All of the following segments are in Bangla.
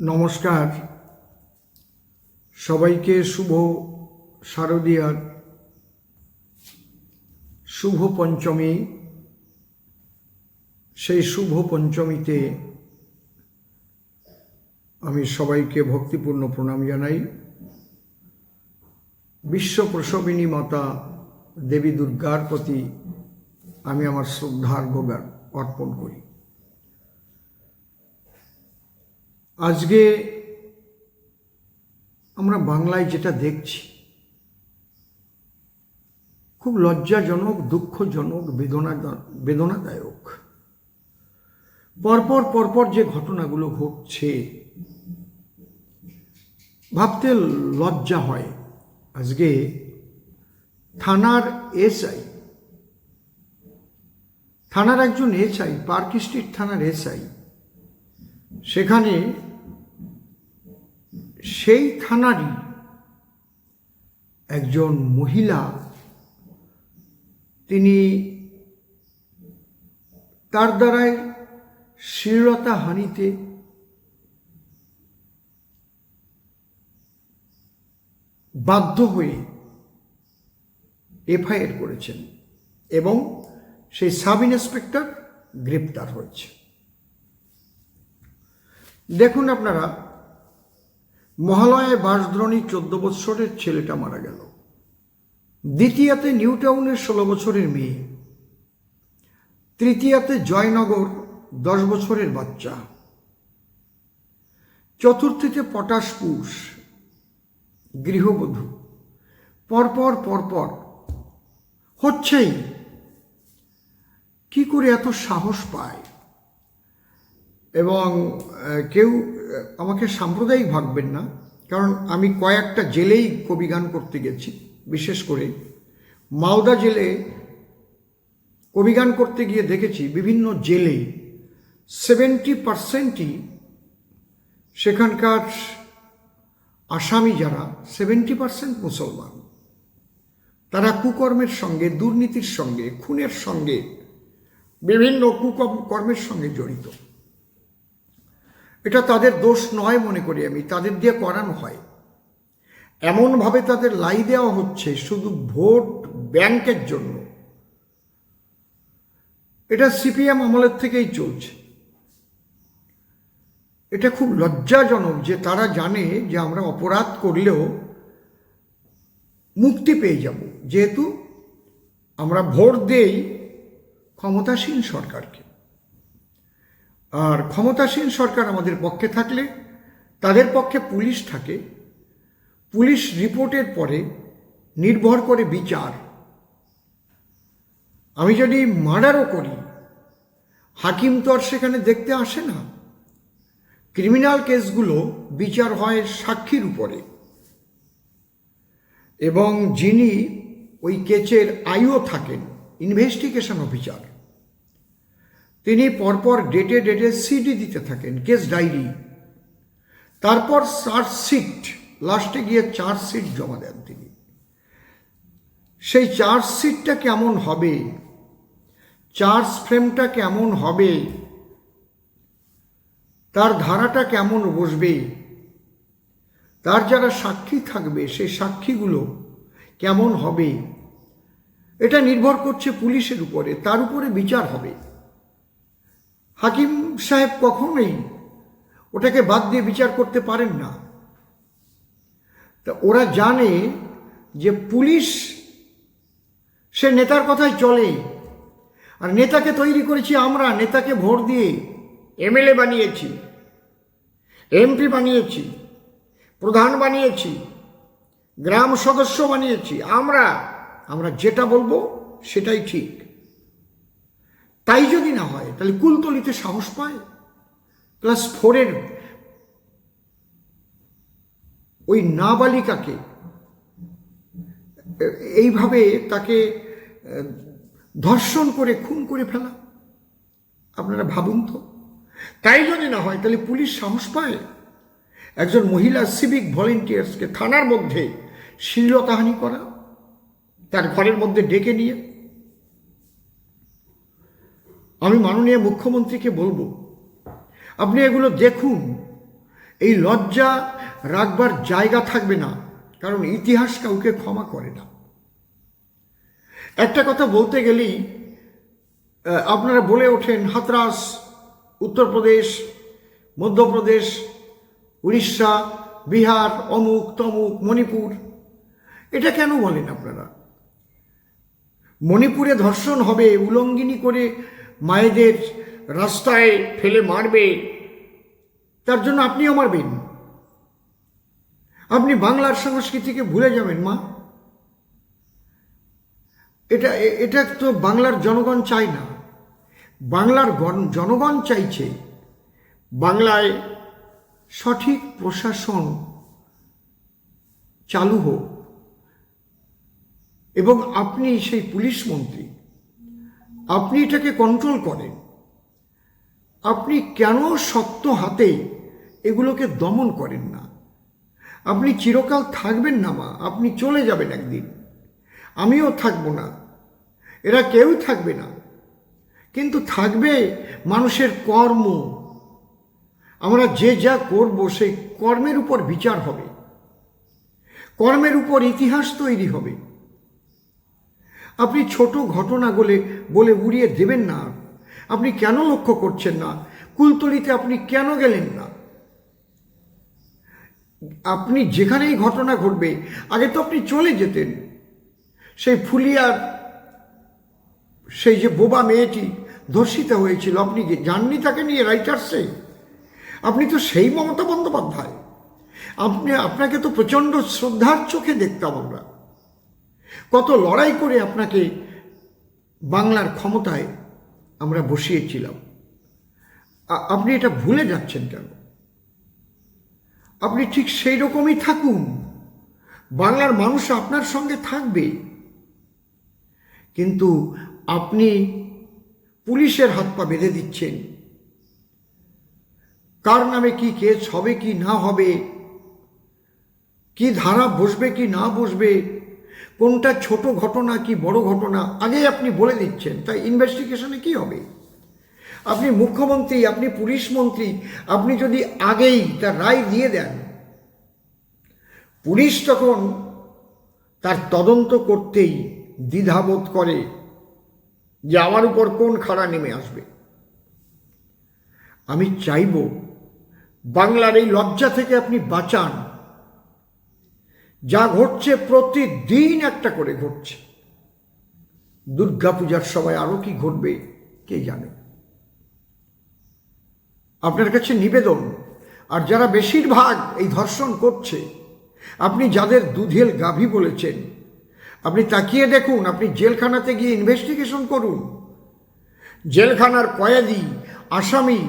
নমস্কার। সবাইকে শুভ শারদীয়ার শুভ পঞ্চমী। সেই শুভ পঞ্চমীতে আমি সবাইকে ভক্তিপূর্ণ প্রণাম জানাই। বিশ্ব প্রসবিনী মাতা দেবী দুর্গার প্রতি আমি আমার শ্রদ্ধার গোগার অর্পণ করি। আজকে আমরা বাংলায় যেটা দেখছি, খুব লজ্জাজনক, দুঃখজনক, বেদনা, বেদনাদায়ক। পরপর পরপর যে ঘটনাগুলো ঘটছে, ভাবতে লজ্জা হয়। আজকে থানার এসআই, থানার একজন এসআই, পার্ক স্ট্রিট থানার এসআই, সেখানে সেই থানারই একজন মহিলা, তিনি তার দ্বারাই শ্লীলতা হানিতে বাধ্য হয়ে এফআইআর করেছেন এবং সেই সাব ইন্সপেক্টর গ্রেপ্তার হয়েছে। দেখুন আপনারা মহালয়ায় বাসদ্রণী চোদ্দ বৎসরের ছেলেটা মারা গেল। দ্বিতীয়াতে নিউ টাউনের ষোলো বছরের মেয়ে। তৃতীয়াতে জয়নগর, দশ বছরের বাচ্চা। চতুর্থীতে পটাশপুষ গৃহবধূ। পরপর পরপর। হচ্ছেই। কি করে এত সাহস পায়? এবং কেউ আমাকে সাম্প্রদায়িক ভাববেন না, কারণ আমি কয়েকটা জেলেই কবি গান করতে গেছি, বিশেষ করে। মালদা জেলে কবিগান করতে গিয়ে দেখেছি বিভিন্ন জেলে। সেভেন্টি পারসেন্টই সেখানকার আসামি যারা, সেভেন্টি পারসেন্ট মুসলমান। তারা কুকর্মের সঙ্গে, দুর্নীতির সঙ্গে, খুনের সঙ্গে, বিভিন্ন কুকর্মের সঙ্গে জড়িত। এটা তাদের দোষ নয় মনে করি আমি, তাদের দিয়ে করানো হয়। এমনভাবে তাদের লাই দেওয়া হচ্ছে শুধু ভোট ব্যাংকের জন্য। এটা সিপিএম আমলের থেকেই চলছে। এটা খুব লজ্জাজনক যে তারা জানে যে আমরা অপরাধ করলেও মুক্তি পেয়ে যাব, যেহেতু আমরা ভোট দেই ক্ষমতাসীন সরকারকে। আর ক্ষমতাসীন সরকার আমাদের পক্ষে থাকলে, তাদের পক্ষে পুলিশ থাকে। পুলিশ রিপোর্টের পরে নির্ভর করে বিচার। আমি যদি মার্ডারও করি, হাকিম তো আর সেখানে দেখতে আসে না। ক্রিমিনাল কেসগুলো বিচার হয় সাক্ষীর উপরে। এবং যিনি ওই কেচের আইও থাকেন ইনভেস্টিগেশন অফিসার তিনি পরপর ডেটে ডেটে সিডি দিতে থাকেন কেস ডায়েরি তারপর চার্জশিট লাস্টে গিয়ে চার্জশিট জমা দেন তিনি। সেই চার্জশিটটা কেমন হবে? চার্জ ফ্রেমটা কেমন হবে? তার ধারাটা কেমন বসবে? তার যারা সাক্ষী থাকবে, সেই সাক্ষীগুলো কেমন হবে? এটা নির্ভর করছে পুলিশের উপরে, তার উপরে বিচার হবে। হাকিম সাহেব কখনোই ওটাকে বাদ দিয়ে বিচার করতে পারেন না। তা ওরা জানে যে পুলিশ সে নেতার কথাই চলে। আর নেতাকে তৈরি করেছি আমরা, নেতাকে ভোট দিয়ে এমএলএ বানিয়েছি, এমপি বানিয়েছি, প্রধান বানিয়েছি, গ্রাম সদস্য বানিয়েছি, আমরা আমরা যেটা বলব সেটাই ঠিক। তাই যদি না হয়, তাহলে কুলতলিতে সাহস পায়? ক্লাস ফোরের ওই নাবালিকাকে, এইভাবে তাকে, ধর্ষণ করে, খুন করে ফেলা। আপনারা ভাবুন তো। তাই যদি না হয়, তাহলে পুলিশ সাহস পায়? একজন মহিলা সিভিক ভলেন্টিয়ার্সকে থানার মধ্যে শ্লীলতাহানি করা, তার ঘরের মধ্যে ডেকে নিয়ে আমি মাননীয় মুখ্যমন্ত্রীকে বলব, আপনি এগুলো দেখুন। এই লজ্জা রাখবার জায়গা থাকবে না, কারণ ইতিহাস কাউকে ক্ষমা করে না। একটা কথা বলতে গেলেই আপনারা বলে ওঠেন, হাতরাস, উত্তরপ্রদেশ, মধ্যপ্রদেশ, উড়িষ্যা, বিহার, অমুক, তমুক, মণিপুর, এটা কেন বলেন আপনারা? মণিপুরে ধর্ষণ হবে, উলঙ্গিনী করে মায়েদের রাস্তায় ফেলে মারবে, তার জন্য আপনিও মারবেন। আপনি বাংলার সংস্কৃতিকে ভুলে যাবেন, মা। এটা এটা তো বাংলার জনগণ চায় না। বাংলার গণ- জনগণ চাইছে বাংলায় সঠিক প্রশাসন চালু হোক। এবং আপনি সেই পুলিশ মন্ত্রী আপনি এটাকে কন্ট্রোল করেন। আপনি কেন শক্ত হাতে এগুলোকে দমন করেন না? আপনি চিরকাল থাকবেন না, মা। আপনি চলে যাবেন একদিন। আমিও থাকব না। এরা কেউ থাকবে না। কিন্তু থাকবে মানুষের কর্ম। আমরা যে যা করব, সেই কর্মের উপর বিচার হবে। কর্মের উপর ইতিহাস তৈরি হবে। আপনি ছোট ঘটনা বলে বলে উড়িয়ে দেবেন না। আপনি কেন লক্ষ্য করছেন না? কুলতলিতে আপনি কেন গেলেন না? আপনি যেখানেই ঘটনা ঘটবে, আগে তো আপনি চলে যেতেন। সেই ফুলিয়ার, সেই যে বোবা মেয়েটি ধর্ষিত হয়েছিল, আপনি জাননি তাকে নিয়ে রাইটার্সে? আপনি তো সেই মমতা বন্দ্যোপাধ্যায়। আপনি, আপনাকে তো প্রচণ্ড শ্রদ্ধার চোখে দেখতাম আমরা। কত লড়াই করে আপনাকে বাংলার ক্ষমতায় আমরা বসিয়েছিলাম। আপনি এটা ভুলে যাচ্ছেন কেন? আপনি ঠিক সেই রকমই থাকুন। বাংলার মানুষ আপনার সঙ্গে থাকবে। কিন্তু আপনি পুলিশের হাত পা বেঁধে দিচ্ছেন। কার নামে কি কেস হবে কি না হবে? কি ধারা বসবে কি না বসবে? কোনটা ছোট ঘটনা কি বড় ঘটনা, আগেই আপনি বলে দিচ্ছেন, তাই ইনভেস্টিগেশনে কি হবে? আপনি মুখ্যমন্ত্রী, আপনি পুলিশ মন্ত্রী, আপনি যদি আগেই তার রায় দিয়ে দেন, পুলিশ তখন তার তদন্ত করতেই দ্বিধাবোধ করে যে আমার উপর কোন খাড়া নেমে আসবে। আমি চাইব বাংলার এই লজ্জা থেকে আপনি বাঁচান। যা ঘটছে প্রতিদিন একটা করে ঘটছে। দুর্গাপূজার সময় আরও কি ঘটবে, কে জানে? আপনার কাছে নিবেদন, আর যারা বেশিরভাগ এই ধর্ষণ করছে, আপনি যাদের দুধেল গাভী বলেছেন, আপনি তাকিয়ে দেখুন, আপনি জেলখানাতে গিয়ে ইনভেস্টিগেশন করুন। জেলখানার কয়েদি, আসামি,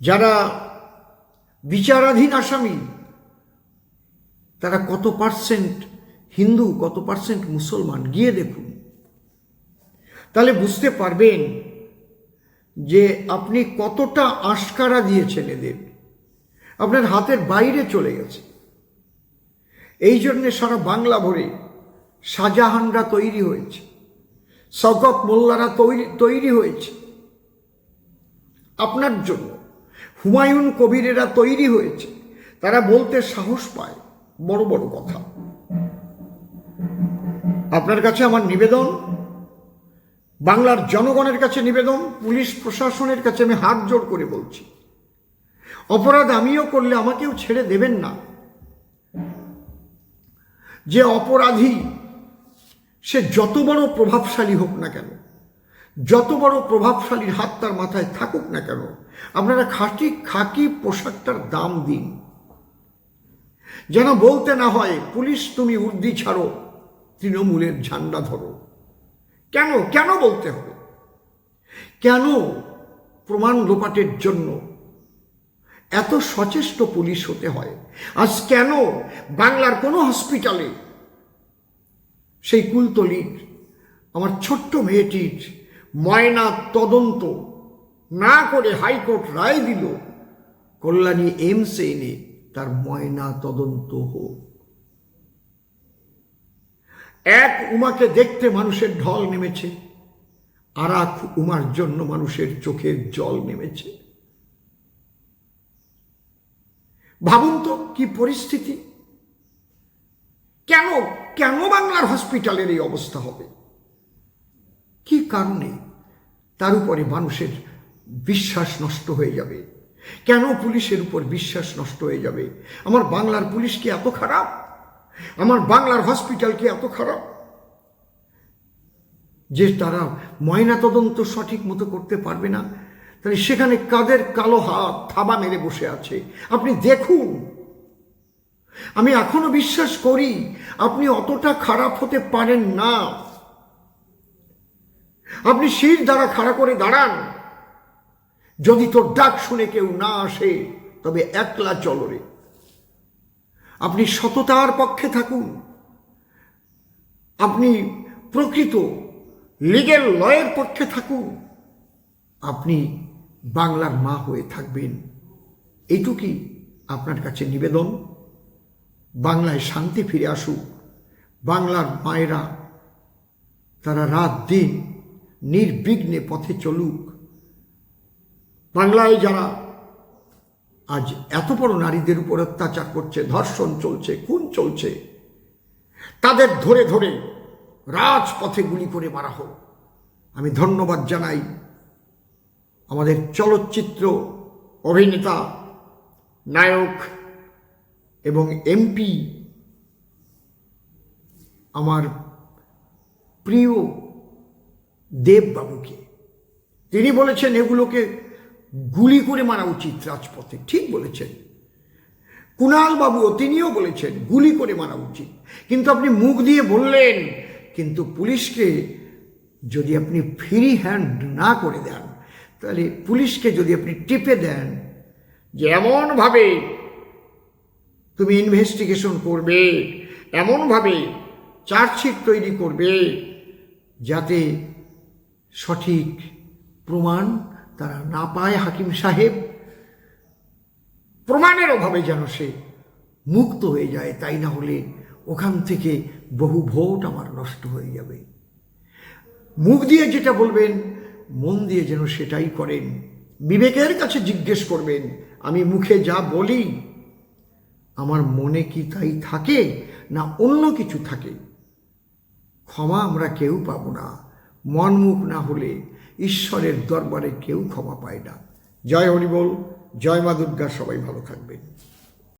যারা বিচারাধীন আসামি তারা কত পার্সেন্ট হিন্দু, কত পার্সেন্ট মুসলমান? গিয়ে দেখুন। তাহলে বুঝতে পারবেন যে আপনি কতটা আশকারা দিয়েছেন এদের। আপনার হাতের বাইরে চলে গেছে। এই জন্যে সারা বাংলা ভরে শাহজাহানরা তৈরি হয়েছে। শকত মোল্লারা তৈরি তৈরি হয়েছে। আপনার জন্য হুমায়ুন কবিরেরা তৈরি হয়েছে। তারা বলতে সাহস পায়। বড় বড় কথা। আপনার কাছে আমার নিবেদন? বাংলার জনগণের কাছে নিবেদন? পুলিশ প্রশাসনের কাছে আমি হাত জোর করে বলছি। অপরাধ আমিও করলে আমাকেও ছেড়ে দেবেন না। যে অপরাধী, সে যত বড় প্রভাবশালী হোক না কেন, যত বড় প্রভাবশালীর হাত তার মাথায় থাকুক না কেন, আপনারা খাঁটি খাকি পোশাকটার দাম দিন। যেন বলতে না হয়, পুলিশ, তুমি উর্দি ছাড়ো, তৃণমূলের ঝান্ডা ধরো। কেন? কেন বলতে হবে? কেন প্রমাণ লোপাটের জন্য এত সচেষ্ট পুলিশ হতে হয়? আজ কেন বাংলার কোনো হসপিটালে সেই কুলতলির, আমার ছোট্ট মেয়েটির ময়না তদন্ত না করে হাইকোর্ট রায় দিল কল্যাণী এমসে এনে তার ময়না তদন্ত হোক। এক উমাকে দেখতে মানুষের ঢল নেমেছে, আর এক উমার জন্য মানুষের চোখের জল নেমেছে। ভাবুন তো কি পরিস্থিতি? কেন কেন বাংলার হসপিটালের এই অবস্থা হবে? কি কারণে তার উপরে মানুষের বিশ্বাস নষ্ট হয়ে যাবে? কেন পুলিশের উপর বিশ্বাস নষ্ট হয়ে যাবে? আমার বাংলার পুলিশ কি এত খারাপ? আমার বাংলার হসপিটাল কি এত খারাপ? যে তারা ময়না তদন্ত সঠিক মতো করতে পারবে না, তাহলে সেখানে কাদের কালো হাত থাবা মেরে বসে আছে? আপনি দেখুন। আমি এখনও বিশ্বাস করি আপনি অতটা খারাপ হতে পারেন না। আপনি শির দ্বারা খাড়া করে দাঁড়ান। যদি তোর ডাক শুনে কেউ না আসে, তবে একলা চলরে আপনি সততার পক্ষে থাকুন। আপনি প্রকৃত লিগেল লয়ের পক্ষে থাকুন। আপনি বাংলার মা হয়ে থাকবেন। এইটুকুই আপনার কাছে নিবেদন। বাংলায় শান্তি ফিরে আসুক। বাংলার মায়েরা তারা রাত দিন নির্বিঘ্নে পথে চলুক। বাংলায় যারা আজ এত বড় নারীদের উপর অত্যাচার করছে, ধর্ষণ চলছে, খুন চলছে, তাদের ধরে ধরে রাজপথে গুলি করে মারা হোক। আমি ধন্যবাদ জানাই আমাদের চলচ্চিত্র অভিনেতা, নায়ক এবং এমপি, আমার প্রিয় দেববাবুকে। তিনি বলেছেন, এগুলোকে গুলি করে মারা উচিত রাজপথে। ঠিক বলেছেন। কুণাল বাবুও তিনিও বলেছেন, গুলি করে মারা উচিত। কিন্তু আপনি মুখ দিয়ে বললেন, কিন্তু পুলিশকে যদি আপনি ফ্রি হ্যান্ড না করে দেন, তাহলে পুলিশকে যদি আপনি টিপে দেন, যে এমনভাবে তুমি ইনভেস্টিগেশন করবে, এমনভাবে চার্জশিট তৈরি করবে, যাতে সঠিক প্রমাণ তারা না পায় হাকিম সাহেব। প্রমাণের অভাবে যেন সে মুক্ত হয়ে যায়, তাই না হলে ওখান থেকে বহু ভোট আমার নষ্ট হয়ে যাবে। মুখ দিয়ে যেটা বলবেন, মন দিয়ে যেন সেটাই করেন। বিবেকের কাছে জিজ্ঞেস করবেন, আমি মুখে যা বলি, আমার মনে কি তাই থাকে না অন্য কিছু থাকে? ক্ষমা আমরা কেউ পাবো না। মন মুখ না হলে ঈশ্বরের দরবারে কেউ ক্ষমা পায় না। জয় হরিবল জয় মা দুর্গা সবাই ভালো থাকবেন।